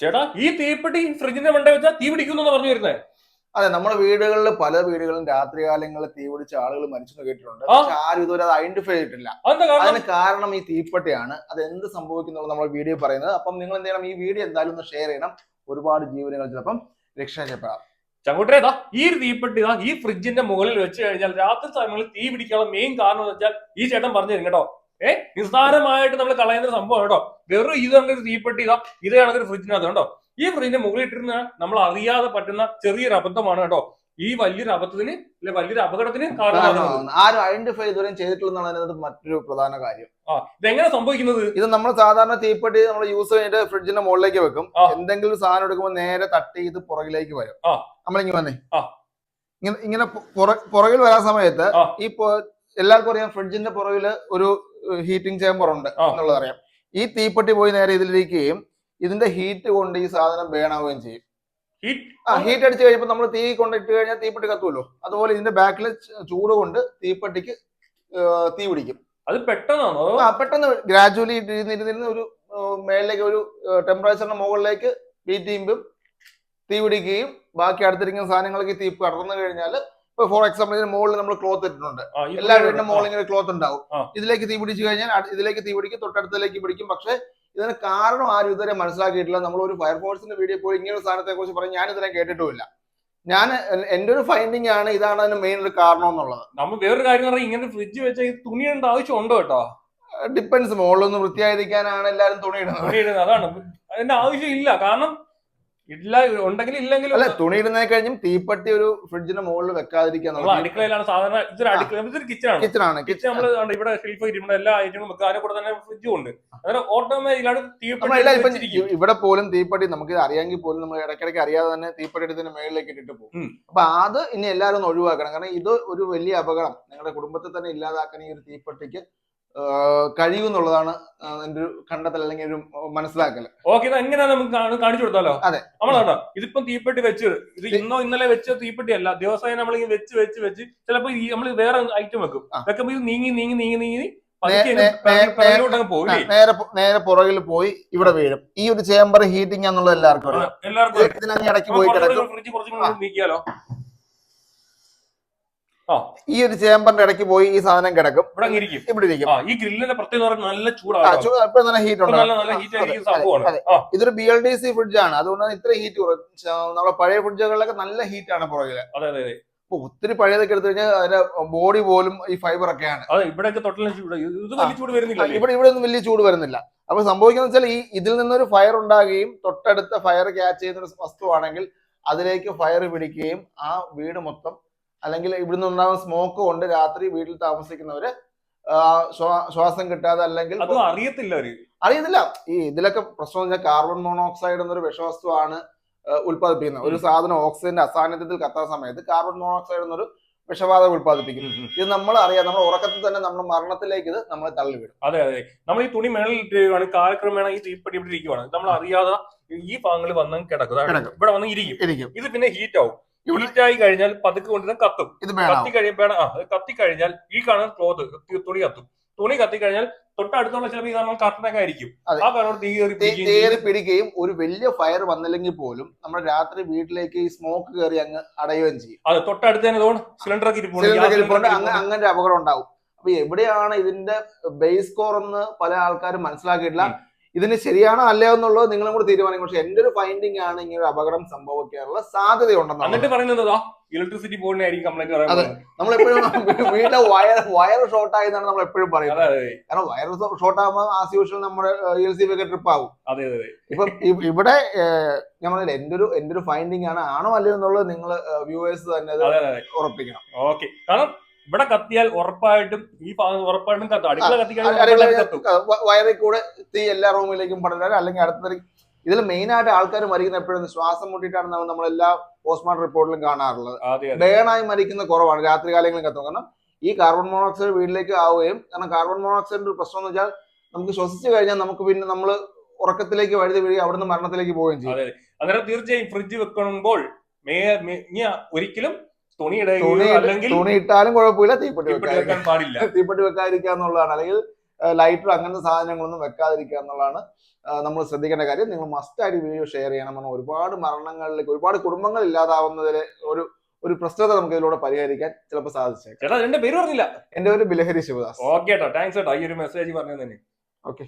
ചേട്ടാ ഈ തീപ്പെട്ടി ഫ്രിഡ്ജിന്റെ മണ്ട വെച്ചാൽ തീ പിടിക്കുന്നു പറഞ്ഞു വരുന്നേ. അതെ നമ്മുടെ വീടുകളിൽ പല വീടുകളിലും രാത്രികാലങ്ങളിൽ തീ പിടിച്ച ആളുകൾ മരിച്ചു കേട്ടിട്ടുണ്ട്. പക്ഷെ ആരും ഇതുവരെ അത് ഐഡന്റിഫൈ ചെയ്തിട്ടില്ല. അതിന് കാരണം ഈ തീപ്പെട്ടിയാണ്. അത് എന്ത് സംഭവിക്കുന്നു നമ്മൾ വീഡിയോ പറയുന്നത്. അപ്പം നിങ്ങൾ എന്ത് ചെയ്യണം? ഈ വീഡിയോ എന്തായാലും ഒന്ന് ഷെയർ ചെയ്യണം. ഒരുപാട് ജീവനുകൾ ചിലപ്പം രക്ഷപ്പെടാം ചങ്ങോട്ടേതാ ഈ ഒരു തീപ്പെട്ടി ഇതാ ഈ ഫ്രിഡ്ജിന്റെ മുകളിൽ വെച്ച് കഴിഞ്ഞാൽ രാത്രി സമയങ്ങളിൽ തീ പിടിക്കാനുള്ള മെയിൻ കാരണം എന്ന് വെച്ചാൽ ഈ ചേട്ടൻ പറഞ്ഞു തരും കേട്ടോ. ഏ? നിസ്സാരമായിട്ട് നമ്മൾ കളയുന്ന ഒരു സംഭവം കേട്ടോ. വെറും ഇത് കണക്കൊരു തീപ്പെട്ടി ഇതാ ഇത് കണക്കൊരു ഫ്രിഡ്ജിനകത്ത് കേട്ടോ ഈ ഫ്രിഡ്ജിന്റെ മുകളിൽ ഇട്ടിരുന്ന നമ്മൾ അറിയാതെ പറ്റുന്ന ചെറിയൊരു അബദ്ധമാണ് കേട്ടോ. ഈ വലിയൊരു അബദ്ധത്തിന് അല്ലെ വലിയൊരു അപകടത്തിന് കാരണമാകുന്നത്. ആരും ഐഡന്റിഫൈ ഇതുവരെയും ചെയ്തിട്ടില്ലെന്നുള്ളത് മറ്റൊരു പ്രധാന കാര്യം. ഇതെങ്ങനെ സംഭവിക്കുന്നത്? ഇത് നമ്മൾ സാധാരണ തീപ്പെട്ടി നമ്മൾ യൂസ് ചെയ്തിട്ട് ഫ്രിഡ്ജിന്റെ മുകളിലേക്ക് വെക്കും. എന്തെങ്കിലും സാധനം എടുക്കുമ്പോൾ നേരെ തട്ടി ഇത് പുറകിലേക്ക് വരും. നമ്മളിങ്ങനെ വന്നേ. ഇങ്ങനെ ഇങ്ങനെ പുറകിൽ വരാൻ സമയത്ത് ഈ എല്ലാവർക്കും അറിയാം ഫ്രിഡ്ജിന്റെ പുറകിൽ ഒരു ഹീറ്റിംഗ് ചേമ്പർ ഉണ്ട്. എന്നുള്ളത് അറിയാം. ഈ തീപ്പെട്ടി പോയി നേരെ ഇതിലിരിക്കുകയും ഇതിന്റെ ഹീറ്റ് കൊണ്ട് ഈ സാധനം ബേണാവുകയും ചെയ്യും? ആ ഹീറ്റ് അടിച്ച് കഴിയുമ്പോൾ നമ്മൾ തീ കൊണ്ടിട്ട് കഴിഞ്ഞാൽ തീപ്പെട്ടി കത്തുമല്ലോ അതുപോലെ ഇതിന്റെ ബാക്കിൽ ചൂട് കൊണ്ട് തീപ്പെട്ടിക്ക് തീ പിടിക്കും. അത് പെട്ടെന്നാണോ? ആ പെട്ടെന്ന് ഗ്രാജുവലി ഇരുന്നിരുന്നിരുന്ന് ഒരു മേളിലേക്ക് ഒരു ടെമ്പറേച്ചറിന്റെ മുകളിലേക്ക് ബീറ്റ് ചെയ്യുമ്പോൾ തീ പിടിക്കുകയും ബാക്കി അടുത്തിരിക്കുന്ന സാധനങ്ങൾക്ക് തീ കടന്നു കഴിഞ്ഞാൽ ഇപ്പൊ ഫോർ എക്സാമ്പിൾ ഇതിന് മുകളിൽ നമ്മൾ ക്ലോത്ത് ഇട്ടിട്ടുണ്ട്. എല്ലാ വീടിന്റെ മുകളിൽ ഇങ്ങനെ ക്ലോത്ത് ഉണ്ടാവും. ഇതിലേക്ക് തീ പിടിച്ചു കഴിഞ്ഞാൽ ഇതിലേക്ക് തീ പിടിക്കും തൊട്ടടുത്തിലേക്ക് പിടിക്കും. പക്ഷേ ഇതിന് കാരണം ആരും ഇതുവരെ മനസ്സിലാക്കിയിട്ടില്ല. നമ്മൾ ഒരു ഫയർഫോഴ്സിന്റെ വീഡിയോ പോയി ഇങ്ങനെ ഒരു സാധനത്തെ കുറിച്ച് പറഞ്ഞ് ഞാൻ ഇതിനെ കേട്ടിട്ടുമില്ല. ഞാൻ എന്റെ ഒരു ഫൈൻഡിങ് ആണ് ഇതാണ് അതിന് മെയിൻ ഒരു കാരണം എന്നുള്ളത്. നമ്മൾ വേറൊരു കാര്യം പറഞ്ഞാൽ ഇങ്ങനെ ഫ്രിഡ്ജ് വെച്ചാൽ ഈ ആവശ്യം ഉണ്ടോ കേട്ടോ? ഡിപ്പെൻസ് മുകളിലൊന്ന് വൃത്തിയായിരിക്കാനാണ് എല്ലാവരും തുണി ഇടുന്നത്. തുണിയിടുന്നത് അതാണ്. അതിന്റെ ആവശ്യം ഇല്ല കാരണം ഇല്ല ഉണ്ടെങ്കിൽ ഇല്ലെങ്കിലും അല്ല തുണി ഇടുന്നതിനെ കഴിഞ്ഞും തീപ്പട്ടി ഒരു ഫ്രിഡ്ജിന്റെ മുകളിൽ വെക്കാതിരിക്കാൻ അടുക്കളയിലാണ് സാധാരണ ഇതൊരു അടുക്കള ഇതൊരു കിച്ചണാണ് കിച്ചൺ ആണ് കിച്ചൺ നമ്മൾ ഇവിടെ ഷെൽഫ് ഇരിക്കുന്ന എല്ലാ ഐറ്റങ്ങളും വെക്കുക അതിനെ കൂടെ തന്നെ ഫ്രിഡ്ജും ഉണ്ട്. അങ്ങനെ ഓട്ടോമാറ്റിക്കലാണ് തീപ്പട്ടി ഇവിടെ പോലും തീപ്പട്ടി നമുക്ക് അറിയാമെങ്കിൽ പോലും നമ്മൾ ഇടയ്ക്കിടയ്ക്ക് അറിയാതെ തന്നെ തീപ്പട്ടി എടുത്തതിന്റെ മേളിലേക്ക് ഇട്ടിട്ട് പോകും. അപ്പൊ അത് ഇനി എല്ലാവരും ഒന്ന് ഒഴിവാക്കണം. കാരണം ഇത് ഒരു വലിയ അപകടം. നിങ്ങളുടെ കുടുംബത്തെ തന്നെ ഇല്ലാതാക്കാൻ ഈ ഒരു തീപ്പെട്ടിക്ക് കഴിയും എന്നുള്ളതാണ് ആ, എന്റെ ഒരു കണ്ടെത്തൽ അല്ലെങ്കിൽ ഒരു മനസ്സിലാക്കൽ. ഓക്കെ ഇത് എങ്ങനെയാ നമുക്ക് കാണിച്ചു കൊടുത്താലോ? അതെ. നമ്മളാണ് ഇതിപ്പം തീപ്പെട്ടി വെച്ച് ഇത് ഇന്നോ ഇന്നലെ വെച്ച തീപ്പെട്ടി അല്ല ദിവസമായി നമ്മൾ വെച്ച് വെച്ച് വെച്ച് ചിലപ്പോ നമ്മൾ വേറെ ഐറ്റം വെക്കും. വെക്കുമ്പോ ഇത് നീങ്ങി നീങ്ങി നീങ്ങി നീങ്ങി? നേരെ നേരെ പുറകിൽ പോയി ഇവിടെ വീഴും. ഈ ഒരു ചേംബർ ഹീറ്റിംഗ് എന്നുള്ളത് എല്ലാവർക്കും അറിയാം. എല്ലാവർക്കും ഇടയ്ക്ക് പോയി കിടക്കും ഫ്രിഡ്ജ് കുറച്ചും കൂടി നീക്കിയാലോ ആ ഈ ഒരു ചേമ്പറിന്റെ ഇടയ്ക്ക് പോയി ഈ സാധനം കിടക്കും. ഇവിടെ ഇരിക്കും ഇവിടെ ഇരിക്കും. ഈ ഗ്രില്ലിന്റെ പ്രത്യേകത നല്ല ചൂടാണ് നല്ല ഹീറ്റ് ഉണ്ട് ഇതൊരു B L D C fridge ആണ്. അതുകൊണ്ടാണ് ഇത്ര ഹീറ്റ് നമ്മുടെ പഴയ ഫ്രിഡ്ജുകളിലൊക്കെ നല്ല ഹീറ്റ് ആണ് പുറകിൽ. അതെ അതെ ഒത്തിരി പഴയതൊക്കെ എടുത്തു കഴിഞ്ഞാൽ അതിന്റെ ബോഡി പോലും ഈ ഫൈബർ ഒക്കെയാണ്? ഇവിടെ ഇവിടെ ഒന്നും വലിയ ചൂട് വരുന്നില്ല. അപ്പൊ സംഭവിക്കുന്നത് വെച്ചാൽ ഈ ഇതിൽ നിന്നൊരു ഫയർ ഉണ്ടാകുകയും തൊട്ടടുത്ത ഫയർ ക്യാച്ച് ചെയ്യുന്ന ഒരു വസ്തുവാണെങ്കിൽ അതിലേക്ക് ഫയർ പിടിക്കുകയും ആ വീട് മൊത്തം അല്ലെങ്കിൽ ഇവിടുന്ന് ഉണ്ടാകുന്ന സ്മോക്ക് കൊണ്ട് രാത്രി വീട്ടിൽ താമസിക്കുന്നവര് ശ്വാസം കിട്ടാതെ അല്ലെങ്കിൽ അതും അറിയത്തില്ല അറിയത്തില്ല. ഈ ഇതിലൊക്കെ പ്രശ്നം വെച്ചാൽ കാർബൺ മോണോക്സൈഡ് എന്നൊരു വിഷവസ്തുവാണ് ഉത്പാദിപ്പിക്കുന്നത് ഉൽപ്പാദിപ്പിക്കുന്നത്. ഒരു സാധനം ഓക്സിജന്റെ അസാന്നിധ്യത്തിൽ കത്താൻ സമയത്ത് കാർബൺ മോണോക്സൈഡ് എന്നൊരു വിഷവാതകം ഉൽപ്പാദിപ്പിക്കും. ഇത് നമ്മൾ അറിയാം നമ്മൾ ഉറക്കത്തിൽ തന്നെ നമ്മുടെ മരണത്തിലേക്ക് ഇത് നമ്മളെ തള്ളിവിടും. അതെ അതെ. നമ്മൾ ഈ തുണി മേളിൽ ഇട്ടിരിക്കുകയാണ് കാലക്രമേണ ഈ തീപ്പെട്ടി ഇവിടെ ഇരിക്കുവാണ്. നമ്മൾ അറിയാതെ ഈ ഭാഗങ്ങൾ വന്ന് കിടക്കും. ഇവിടെ വന്ന് ഇരിക്കും. ഇത് പിന്നെ ഹീറ്റ് ആവും. ഹീറ്റ് ആയി കഴിഞ്ഞാൽ പതുക്കെ കൊണ്ടിരുന്ന കത്തും. കത്തി കഴിയുമ്പോഴാണ് ആ കത്തി കഴിഞ്ഞാൽ ഈ കാണുന്ന ക്ലോത്ത് തുണി കത്തും. തുണി കത്തി കഴിഞ്ഞാൽ തൊട്ടടുത്തുള്ള ചില ഈ കാണുന്ന കർട്ടനൊക്കെ ആയിരിക്കും. ആ കയറി പിടിക്കുകയും ഒരു വലിയ ഫയർ വന്നില്ലെങ്കിൽ പോലും നമ്മൾ രാത്രി വീട്ടിലേക്ക് ഈ സ്മോക്ക് കയറി അങ്ങ് അടയുകയും ചെയ്യും. അതെ തൊട്ടടുത്ത് തന്നെ സിലിണ്ടർ. അങ്ങനെ ഒരു അപകടം ഉണ്ടാവും. അപ്പൊ എവിടെയാണ് ഇതിന്റെ ബേസ് കോർ എന്ന് പല ആൾക്കാരും മനസ്സിലാക്കിയിട്ടില്ല. ഇതിന് ശരിയാണോ അല്ലയോ എന്നുള്ളത് നിങ്ങളും കൂടി തീരുമാനിക്കും. പക്ഷെ എന്റെ ഒരു ഫൈൻഡിങ് ആണ് ഇങ്ങനെ ഒരു അപകടം സംഭവിക്കാനുള്ള സാധ്യതയുണ്ടെന്നാണ് ഇലക്ട്രിസിറ്റി ബോർഡിനായിരിക്കും കംപ്ലൈന്റ് അതെ. നമ്മൾ എപ്പോഴും വീട്ടിലെ വയർ വയർ ഷോർട്ട് ആയെന്നാണ് നമ്മൾ എപ്പോഴും പറയുന്നത്. കാരണം വയർ ഷോർട്ട് ആകുമ്പോൾ ആസ് യൂഷ്വൽ നമ്മുടെ ഇ എൽ സി ഒക്കെ ട്രിപ്പ് ആവും. അതെ അതെ ഇപ്പം ഇവിടെ ഞാൻ പറഞ്ഞില്ല എന്റെ ഒരു എന്റെ ഒരു ഫൈൻഡിങ് ആണ് ആണോ അല്ലയോ എന്നുള്ളത് നിങ്ങൾ വ്യൂവേഴ്സ് തന്നെ ഉറപ്പിക്കണം. ഓക്കെ. കാരണം ഇവിടെ കത്തിയാൽ ഉറപ്പായിട്ടും ഈ ഉറപ്പായിട്ടും കത്തും. അടുക്കള കത്തിക്കാൻ വയറിൽ കൂടെ തീ എല്ലാ റൂമിലേക്കും പടരാൻ അല്ലെങ്കിൽ അടുത്ത ഇതിൽ മെയിൻ ആയിട്ട് ആൾക്കാർ മരിക്കുന്ന എപ്പോഴും ശ്വാസം മുട്ടിയിട്ടാണ് നമ്മൾ എല്ലാ പോസ്റ്റ്മോർട്ടം റിപ്പോർട്ടിലും കാണാറുള്ളത്. അതെ മരിക്കുന്ന കുറവാണ്. രാത്രി കാലങ്ങളിൽ കത്തും. കാരണം ഈ കാർബൺ മോണോക്സൈഡ് വീട്ടിലേക്ക് ആവുകയും കാരണം കാർബൺ മോണോക്സൈഡിന്റെ ഒരു പ്രശ്നം എന്ന് വെച്ചാൽ നമുക്ക് ശ്വസിച്ചു കഴിഞ്ഞാൽ നമുക്ക് പിന്നെ നമ്മൾ ഉറക്കത്തിലേക്ക് വഴുതി വീഴുകയും അവിടുന്ന് മരണത്തിലേക്ക് പോവുകയും ചെയ്യും. അങ്ങനെ അന്നേരം തീർച്ചയായും ഫ്രിഡ്ജ് വെക്കുമ്പോൾ ഒരിക്കലും തുണി തുണി ഇട്ടാലും കുഴപ്പമില്ല തീപ്പെട്ടി വെക്കാൻ പാടില്ല. തീപ്പെട്ടി വെക്കാതിരിക്കുക എന്നുള്ളതാണ്. അല്ലെങ്കിൽ ലൈറ്റർ അങ്ങനത്തെ സാധനങ്ങളൊന്നും വെക്കാതിരിക്കുക എന്നുള്ളതാണ് നമ്മൾ ശ്രദ്ധിക്കേണ്ട കാര്യം. നിങ്ങൾ മസ്റ്റ് ആയിട്ട് വീഡിയോ ഷെയർ ചെയ്യണം കാരണം ഒരുപാട് മരണങ്ങളിലേക്ക് ഒരുപാട് കുടുംബങ്ങൾ ഇല്ലാതാവുന്നതിൽ ഒരു ഒരു പ്രശ്നത നമുക്ക് ഇതിലൂടെ പരിഹരിക്കാൻ ചിലപ്പോൾ സാധിച്ചേക്കാം. ചേട്ടാ എന്റെ പേര് പറഞ്ഞില്ല. എന്റെ പേര് ബിലഹരി ശിവദാസ്. ഓക്കെ കേട്ടോ താങ്ക്സ് കേട്ടോ ഈ ഒരു മെസ്സേജ് പറഞ്ഞു തന്നെ ഓക്കെ.